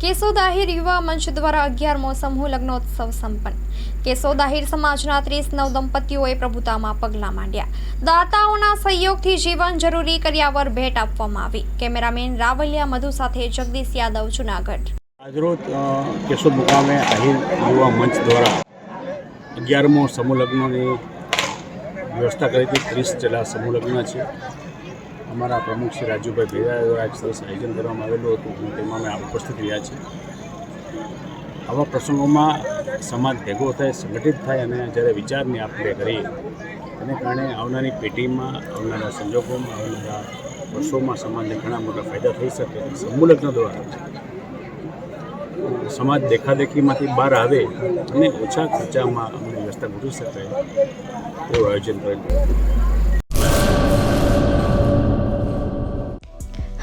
કેશોદ આહિર યુવા મંચ દ્વારા અગિયારમો સમૂહ લગ્નોત્સવ સંપન્ન. કેશોદ આહિર સમાજના ત્રીસ નવ દંપતીઓએ પ્રભુતામાં પગલાં માંડ્યા. દાતાઓના સહયોગથી જીવન જરૂરી કર્યાવર ભેટ આપવામાં આવી. કેમેરામેન રાવલિયા મધુ સાથે જગદીશ યાદવ, જુનાગઢ. આજરોજ કેશોદ મુકામે આહિર યુવા મંચ દ્વારા અગિયારમો સમૂહ લગ્નની વ્યવસ્થા કરી હતી. ત્રીસ જેટલા સમૂહ લગ્ન છે. અમારા પ્રમુખ શ્રી રાજુભાઈ ભેરા દ્વારા એક સરસ આયોજન કરવામાં આવેલું હતું તેમાં અમે ઉપસ્થિત રહ્યા છે આવા પ્રસંગોમાં સમાજ ભેગો થાય, સંગઠિત થાય અને જ્યારે વિચારની આપણે કરીએ એને કારણે આવનારી પેઢીમાં, આવનારા સંજોગોમાં, આવનારા વર્ષોમાં સમાજને ઘણા મોટા ફાયદા થઈ શકે. સમૂહ લગ્ન દ્વારા સમાજ દેખાદેખીમાંથી બહાર આવે અને ઓછા ખર્ચામાં અમને વ્યવસ્થા ગોઠવી શકાય એવું આયોજન કરેલું